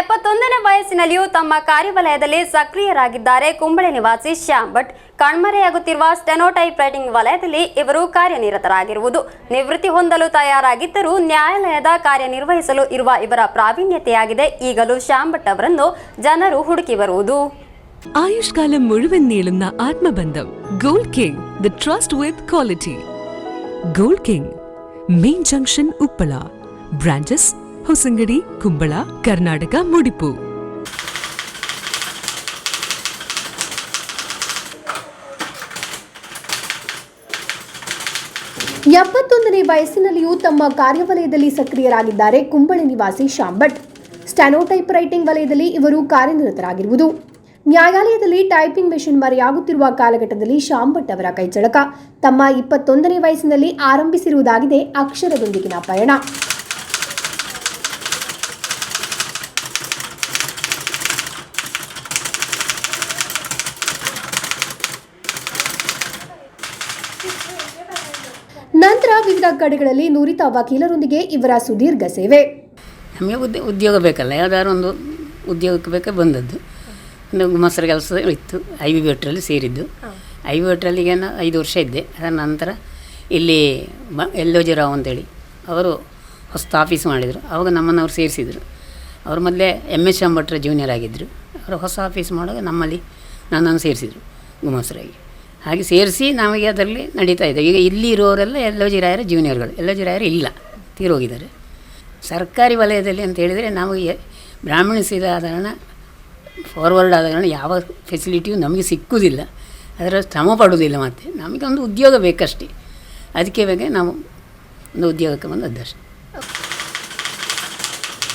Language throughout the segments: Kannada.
ಎಪ್ಪತ್ತೊಂದನೇ ವಯಸ್ಸಿನಲ್ಲಿಯೂ ತಮ್ಮ ಕಾರ್ಯವಲಯದಲ್ಲಿ ಸಕ್ರಿಯರಾಗಿದ್ದಾರೆ ಕುಂಬಳೆ ನಿವಾಸಿ ಶ್ಯಾಮ್. ಭಟ್ ಕಣ್ಮರೆಯಾಗುತ್ತಿರುವ ಸ್ಟೆನೋಟೈಪ್ ರೈಟಿಂಗ್ ವಲಯದಲ್ಲಿ ಇವರು ಕಾರ್ಯನಿರತರಾಗಿರುವುದು. ನಿವೃತ್ತಿ ಹೊಂದಲು ತಯಾರಾಗಿದ್ದರೂ ನ್ಯಾಯಾಲಯದ ಕಾರ್ಯನಿರ್ವಹಿಸಲು ಇರುವ ಇವರ ಪ್ರಾವೀಣ್ಯತೆಯಾಗಿದೆ. ಈಗಲೂ ಶ್ಯಾಮ್ ಭಟ್ ಅವರನ್ನು ಜನರು ಹುಡುಕಿ ಬರುವುದು. ಆಯುಷ್ ಕಾಲ ಮುಳುವನ್ ನೀಳುನ ಆತ್ಮಬಂಧಂ. Gold king, the trust with quality. Gold king, main junction Uppala. Branches Hosangadi, Kumbla, Karnataka, Mudipu. ಎಪ್ಪತ್ತೊಂದನೇ ವಯಸ್ಸಿನಲ್ಲಿಯೂ ತಮ್ಮ ಕಾರ್ಯವಲಯದಲ್ಲಿ ಸಕ್ರಿಯರಾಗಿದ್ದಾರೆ ಕುಂಬಳೆ ನಿವಾಸಿ ಶ್ಯಾಮ್ ಭಟ್ ಸ್ಟ್ಯಾನೋಟೈಪ್ ರೈಟಿಂಗ್ ವಲಯದಲ್ಲಿ ಇವರು ಕಾರ್ಯನಿರತರಾಗಿರುವುದು. ನ್ಯಾಯಾಲಯದಲ್ಲಿ ಟೈಪಿಂಗ್ ಮೆಷಿನ್ ಮರೆಯಾಗುತ್ತಿರುವ ಕಾಲಘಟ್ಟದಲ್ಲಿ ಶ್ಯಾಮ್ ಭಟ್ ಅವರ ಕೈಚಳಕ. ತಮ್ಮ ಇಪ್ಪತ್ತೊಂದನೇ ವಯಸ್ಸಿನಲ್ಲಿ ಆರಂಭಿಸಿರುವುದಾಗಿದೆ ಅಕ್ಷರದೊಂದಿಗಿನ ಪಯಣ ನಂತರ ವಿವಿಧ ಕಡೆಗಳಲ್ಲಿ ನುರಿತ ವಕೀಲರೊಂದಿಗೆ ಇವರ ಸುದೀರ್ಘ ಸೇವೆ. ನಮಗೆ ಉದ್ಯೋಗ ಉದ್ಯೋಗ ಬೇಕಲ್ಲ. ಯಾವ್ದಾದ್ರು ಒಂದು ಉದ್ಯೋಗಕ್ಕೆ ಬೇಕೇ ಬಂದದ್ದು. ಒಂದು ಮೊಸರು ಕೆಲಸ ಇತ್ತು. ಐ ವಿ ಭಟ್ರಲ್ಲಿ ಸೇರಿದ್ದು. ಐ ವಿ ಬಿಟ್ರಲ್ಲಿ ಏನು ಐದು ವರ್ಷ ಇದ್ದೆ. ಅದರ ನಂತರ ಇಲ್ಲಿ ಎಲ್ಲೋಜಿ ರಾವ್ ಅಂತೇಳಿ ಅವರು ಹೊಸ ಆಫೀಸ್ ಮಾಡಿದರು. ಅವಾಗ ನಮ್ಮನ್ನು ಅವ್ರು ಸೇರಿಸಿದರು. ಅವರು ಮೊದಲೇ ಎಂ ಎಸ್ ಎಂ ಭಟ್ರ ಜೂನಿಯರ್ ಆಗಿದ್ದರು ಅವರು ಹೊಸ ಆಫೀಸ್ ಮಾಡುವಾಗ ನಮ್ಮಲ್ಲಿ ನನ್ನನ್ನು ಸೇರಿಸಿದರು ಗುಮಾಸರಾಗಿ. ಹಾಗೆ ಸೇರಿಸಿ ನಮಗೆ ಅದರಲ್ಲಿ ನಡೀತಾ ಇದೆ. ಈಗ ಇಲ್ಲಿ ಇರೋರೆಲ್ಲ ಎಲ್ಲೋಜಿ ರಾಯರ ಜೂನಿಯರ್ಗಳು ಎಲ್ಲೋಜಿ ರಾಯರು ಇಲ್ಲ. ತೀರೋಗಿದ್ದಾರೆ. ಸರ್ಕಾರಿ ವಲಯದಲ್ಲಿ ಅಂತ ಹೇಳಿದರೆ ನಾವು ಬ್ರಾಹ್ಮಣಿಸಿದ ಕಾರಣ ಫಾರ್ವರ್ಡ್ ಆದ ಕಾರಣ ಯಾವ ಫೆಸಿಲಿಟಿಯೂ ನಮಗೆ ಸಿಕ್ಕುವುದಿಲ್ಲ ಅದರ ಶ್ರಮ ಪಡುವುದಿಲ್ಲ ಮತ್ತು. ನಮಗೆ ಒಂದು ಉದ್ಯೋಗ ಬೇಕಷ್ಟೇ. ಅದಕ್ಕೆ ಬಗ್ಗೆ ನಾವು ಒಂದು ಉದ್ಯೋಗಕ್ಕೆ ಬಂದದ್ದಷ್ಟೇ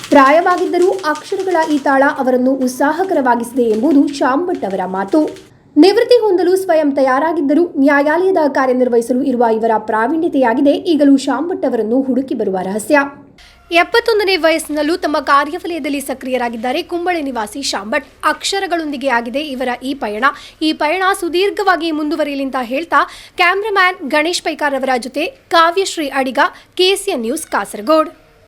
ಪ್ರಾಯವಾಗಿದ್ದರೂ ಅಕ್ಷರಗಳ ಈ ತಾಳ ಅವರನ್ನು ಉತ್ಸಾಹಕರವಾಗಿಸಿದೆ ಎಂಬುದು ಶಾಮ್ ಭಟ್ ಅವರ ಮಾತು. ನಿವೃತ್ತಿ ಹೊಂದಲು ಸ್ವಯಂ ತಯಾರಾಗಿದ್ದರೂ ನ್ಯಾಯಾಲಯದ ಕಾರ್ಯನಿರ್ವಹಿಸಲು ಇರುವ ಇವರ ಪ್ರಾವೀಣ್ಯತೆಯಾಗಿದೆ. ಈಗಲೂ ಶ್ಯಾಮ್ ಭಟ್ ಅವರನ್ನು ಹುಡುಕಿ ಬರುವ ರಹಸ್ಯ. ಎಪ್ಪತ್ತೊಂದನೇ ವಯಸ್ಸಿನಲ್ಲೂ ತಮ್ಮ ಕಾರ್ಯವಲಯದಲ್ಲಿ ಸಕ್ರಿಯರಾಗಿದ್ದಾರೆ ಕುಂಬಳೆ ನಿವಾಸಿ ಶಾಂಭಟ್. ಭಟ್ ಅಕ್ಷರಗಳೊಂದಿಗೆ ಆಗಿದೆ ಇವರ ಈ ಪಯಣ. ಈ ಪಯಣ ಸುದೀರ್ಘವಾಗಿ ಮುಂದುವರಿಯಲಿ ಅಂತ ಹೇಳ್ತಾ, ಕ್ಯಾಮ್ರಾಮ್ಯಾನ್ ಗಣೇಶ್ ಪೈಕಾರ್ ಅವರ ಜೊತೆ ಕಾವ್ಯಶ್ರೀ ಅಡಿಗ ಕೆಸಿಎನ್ ನ್ಯೂಸ್, ಕಾಸರಗೋಡ್.